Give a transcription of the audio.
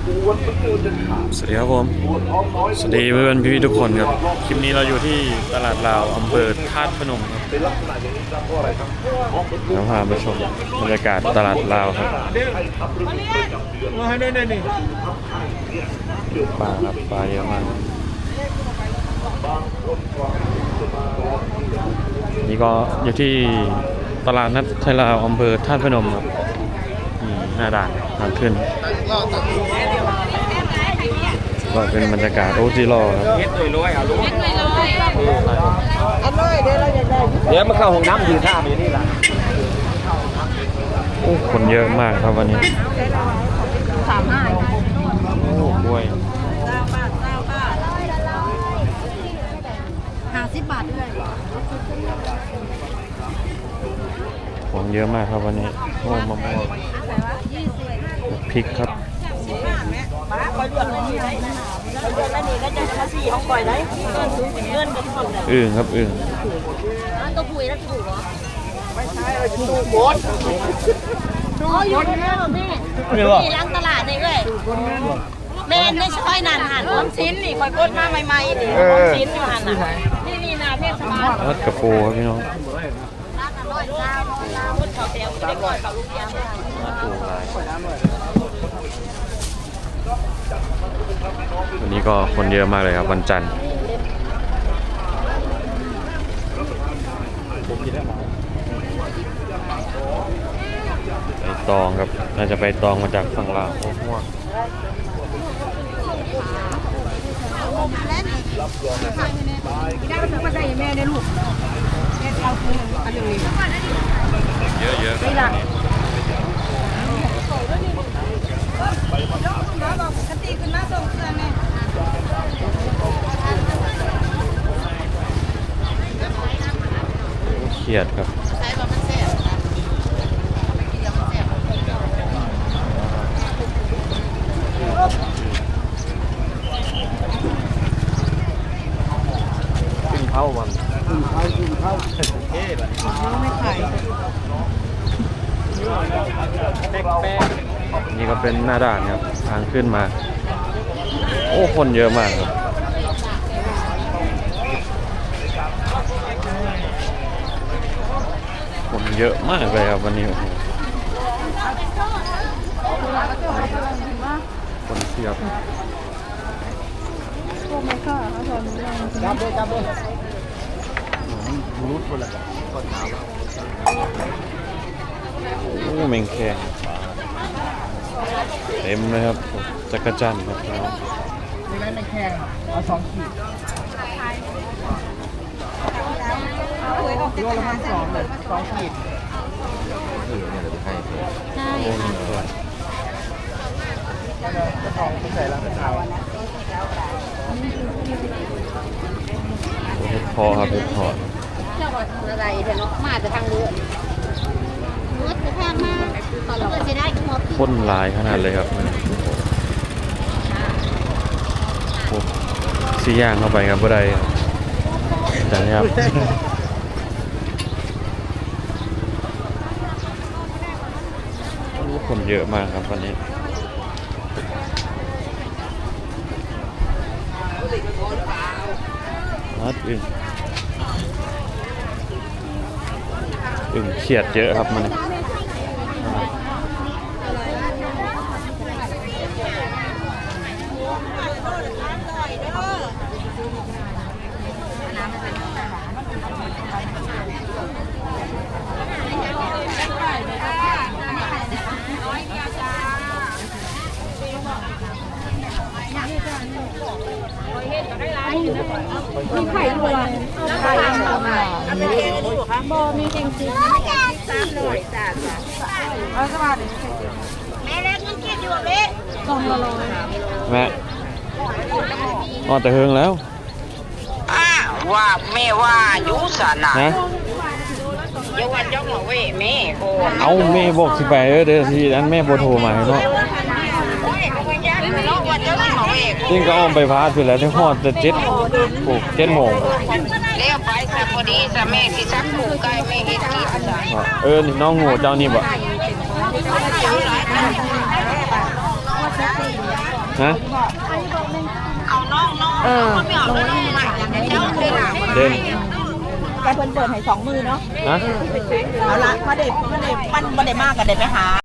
สวัสดีครับผม สวัสดีเพื่อนพี่ๆทุกคนครับ คลิปนี้เราอยู่ที่ตลาดลาวอำเภอธาตุพนมครับเราพามาชมบรรยากาศตลาดลาวครับมาให้ได้ได้นี่ปลาครับปลาเยอะมากนี่ก็อยู่ที่ตลาดนัดไทยลาวอำเภอธาตุพนมครับนี่หน้าด่านทางขึ้น ก็เป็นบรรยากาศโอจิโร่ครับเฮ็ดร้อยๆเอาลูกอันน้อยเดี๋ยวเราจะได้เดี๋ยวมาเข้าห้องน้ำยืนท่าอยู่นี่ล่ะโอ้คนเยอะมากครับวันนี้สามห้าโอ้กล้วยเก้าบาทเก้าบาทห้าสิบบาทด้วยของเยอะมากครับวันนี้โอ้มะม่วงยี่สิบพริกครับมาค อยเลือกเลยนี่ได้คอยเลือกได้นี่ก็จะมาสี่ห้องก่อยได้เงินสูงเป็นเงินกับคนเลยอึ่งครับอึ่งอันตัวคุยแล้วถูกเหรอไม่ใช่ถูกหมดถูกอยู่คนเดียวแม่ที่ล้างตลาดนี่เว้ยแม่ไม่ช่อยนานหันพร้อมชิ้นนี่คอยกดมาใหม่ๆนี่พร้อมชิ้นอยู่หันน่ะนี่นี่นาเทศบาลกระปูครับพี่น้อง วันนี้ก็คนเยอะมากเลยครับวันจันทร์ไปตองครับ น่าจะไปตองมาจากฝั่งลาวโอ้โหได้มา ขี้เยอะเยอะนี่ล่ะเครียดครับขึ้นข้ามันขึ้นเข้าขึ้นเข้าเท่แบบไม่ขายแป๊กแป๊กนี่ก็เป็นหน้าด่านครับทางขึ้นมา โอ้คนเยอะมากครับ คนเยอะมากเลยครับวันนี้โอ้โหคนเสียบจับเลยจับเลยรูดคนละก็ถามโอ้แมงแคงเต็มเลยครับจักรจันทร์ครับพี่น้องไม่ได้ไม่แข่งเอาสองขีด โลละพันสองเลยสองขีดใช่โอ้แมงแคงกระทองใส่แล้วกระทองโอ้เห็ดพอครับเห็ดพอเจ้าว่าอะไรเดี๋ยวมาจะทางเรือรถจะแพงมากตอนเราจะได้หมดพ่นลายขนาดเลยครับมันโอ้โหสี่ย่างเข้าไปครับบ่ได้ครับจังครับ โอ้ คนเยอะมากครับวันนี้นัดอึ่งอึ่งเขียดเยอะครับมัน มีไข่ด้วยไข่ต่อมามีเองดูค่ะบอมีเองจริงสามร้อยสามเอาสวัสดีแม่เล็กมันกินอยู่เบ๊กองละร้อยแม่อ๋อแต่เฮิงแล้วอ้าว่าแม่ว่าอยู่สนะนะย่าว่าเจ้ามาเว้แม่โกเอาแม่บอกสิไปเออเดี๋ยวทีนั้นแม่โบโทรมาให้เนาะโอ้ ยเขาก็ยันเนาะว่าเจ้ามาเว้โกจริงก็อ้อมไปพาสิแล้วที่ฮอดจะเจ็ดปลูกเจ็ดโมงเลี้ยวไปซะพอดีซะแม่ที่ซักผูกไก่แม่เฮ็ดกินซะอะเออนี่น้องโง่เจ้านี่บ่เอาหลายนะฮะเอาน้องน้องคนไม่เอาแล้วน้องใหม่อย่างเจ้าเลยล่ะเด่นแกเพิ่นเปิดให้สองมือเนาะฮะเอาละพอเด็กพอเด็กมันบ่ได้มากก็ได้ไปหา